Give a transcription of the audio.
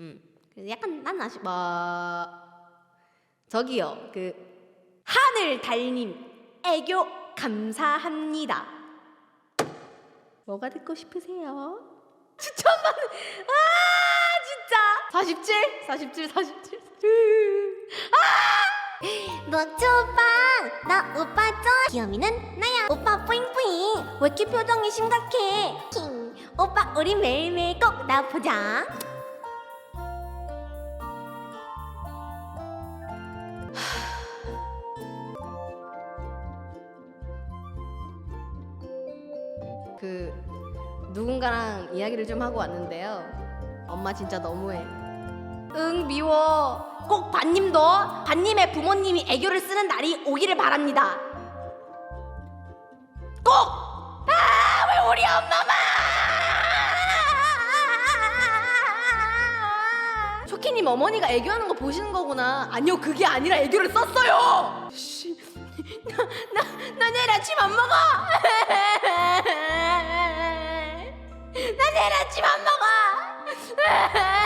음. 약간 난 아쉽 뭐 저기요. 그 하늘 달님 애교 감사합니다. 뭐가 듣고 싶으세요? 추천받는 아 진짜! 47 47 47 녹주 오빠 나 오빠 줘 귀요미는 나야. 오빠 뿌잉뿌잉 왜 이렇게 표정이 심각해? 킹. 오빠 우리 매일매일 꼭 나 보자 그 누군가랑 이야기를 좀 하고 왔는데요. 엄마 진짜 너무해. 응 미워. 꼭 반님도 반님의 부모님이 애교를 쓰는 날이 오기를 바랍니다. 꼭. 아 왜 우리 엄마만? 초키님 어머니가 애교하는 거 보시는 거구나. 아니요 그게 아니라 애교를 썼어요. 씨, 나나 내일 아침 안 먹어. 나 내일 아침 안 먹어.